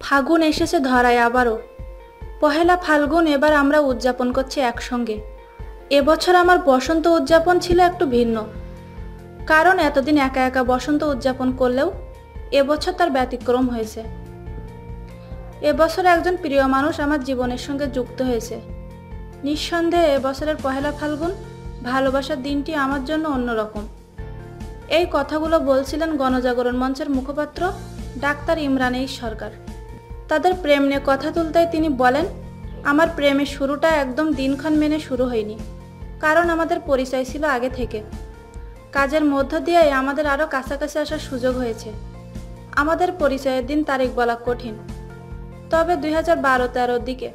ফাগুন এসেছে ধরায় আবারও। পহেলা ফাল্গুন এবার আমরা উদযাপন করছি একসঙ্গে। এবছর আমার বসন্ত উদযাপন ছিল একটু ভিন্ন। কারণ এতদিন একা একা বসন্ত উদযাপন করলেও এবছর তার ব্যতিক্রম হয়েছে। এবছর একজন প্রিয় মানুষ আমার জীবনের সঙ্গে যুক্ত হয়েছে। নিঃসন্দেহে এবছরের পহেলা ফাল্গুন ভালোবাসার দিনটি আমার জন্য অন্যরকম। এই কথাগুলো বলছিলেন গণজাগরণ মঞ্চের মুখপাত্র ডাক্তার ইমরান এই সরকার। তাদের প্রেম নিয়ে কথা তুলতেই তিনি বলেন, আমার প্রেমের শুরুটা একদম দিনক্ষণ মেনে শুরু হয়নি। কারণ আমাদের পরিচয় ছিল আগে থেকে। কাজের মধ্য দিয়েই আমাদের আরও কাছাকাছি আসার সুযোগ হয়েছে। আমাদের পরিচয়ের দিন তারিখ বলা কঠিন। তবে দুই হাজার বারো তেরোর দিকে।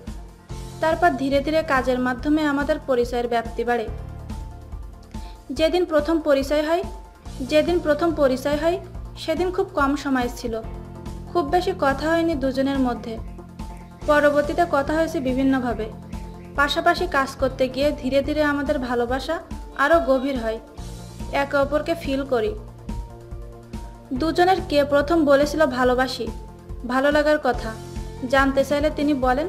তারপর ধীরে ধীরে কাজের মাধ্যমে আমাদের পরিচয়ের ব্যাপ্তি বাড়ে। যেদিন প্রথম পরিচয় হয়, যেদিন প্রথম পরিচয় হয়, সেদিন খুব কম সময় ছিল। খুব বেশি কথা হয়নি দুজনের মধ্যে। পরবর্তীতে কথা হয়েছে বিভিন্নভাবে। পাশাপাশি কাজ করতে গিয়ে ধীরে ধীরে আমাদের ভালোবাসা আরও গভীর হয়। একে অপরকে ফিল করি। দুজনের কে প্রথম বলেছিল ভালোবাসি, ভালো লাগার কথা। জানতে চাইলে তিনি বলেন,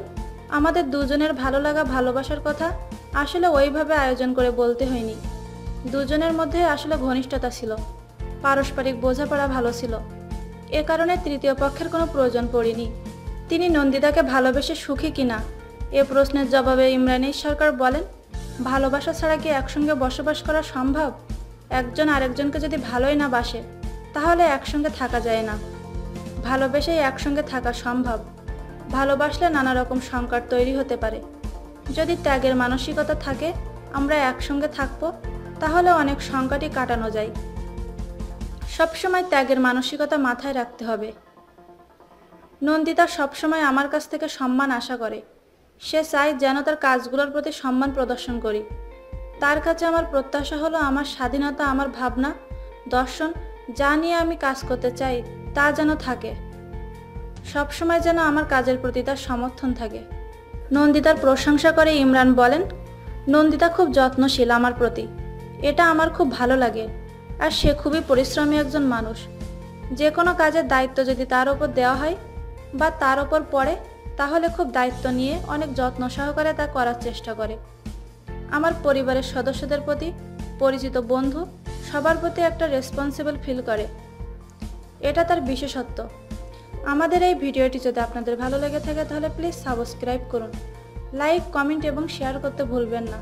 আমাদের দুজনের ভালো লাগা, ভালোবাসার কথা আসলে ওইভাবে আয়োজন করে বলতে হয়নি। দুজনের মধ্যে আসলে ঘনিষ্ঠতা ছিল। পারস্পরিক বোঝাপড়া ভালো ছিল। এ কারণে তৃতীয় পক্ষের কোনো প্রয়োজন পড়েনি। তিনি নন্দিতাকে ভালোবেসে সুখী কিনা এ প্রশ্নের জবাবে ইমরানী সরকার বলেন, ভালোবাসা ছাড়া কি একসঙ্গে বসবাস করা সম্ভব? একজন আরেকজনকে যদি ভালোই না বাসে, তাহলে একসঙ্গে থাকা যায় না। ভালোবেসেই একসঙ্গে থাকা সম্ভব। ভালোবাসলে নানা রকম সংকট তৈরি হতে পারে। যদি ত্যাগের মানসিকতা থাকে, আমরা একসঙ্গে থাকব তাহলে অনেক সংকটই কাটানো যায়। সবসময় ত্যাগের মানসিকতা মাথায় রাখতে হবে। নন্দিতা সবসময় আমার কাছ থেকে সম্মান আশা করে। সে চায় যেন তার কাজগুলোর প্রতি সম্মান প্রদর্শন করি। তার কাছে আমার প্রত্যাশা হলো আমার স্বাধীনতা, আমার ভাবনা, দর্শন যা নিয়ে আমি কাজ করতে চাই তা যেন থাকে। সবসময় যেন আমার কাজের প্রতি তার সমর্থন থাকে। নন্দিতার প্রশংসা করে ইমরান বলেন, নন্দিতা খুব যত্নশীল আমার প্রতি। এটা আমার খুব ভালো লাগে। আর সে খুবই পরিশ্রমী একজন মানুষ। যে কোনো কাজের দায়িত্ব যদি তার ওপর দেওয়া হয় বা তার ওপর পড়ে, তাহলে খুব দায়িত্ব নিয়ে অনেক যত্ন সহকারে তা করার চেষ্টা করে। আমার পরিবারের সদস্যদের প্রতি পরিচিত বন্ধু সবার প্রতি একটা রেসপন্সিবল ফিল করে। এটা তার বিশেষত্ব। আমাদের এই ভিডিওটি যদি আপনাদের ভালো লেগে থাকে, তাহলে প্লিজ সাবস্ক্রাইব করুন। লাইক কমেন্ট এবং শেয়ার করতে ভুলবেন না।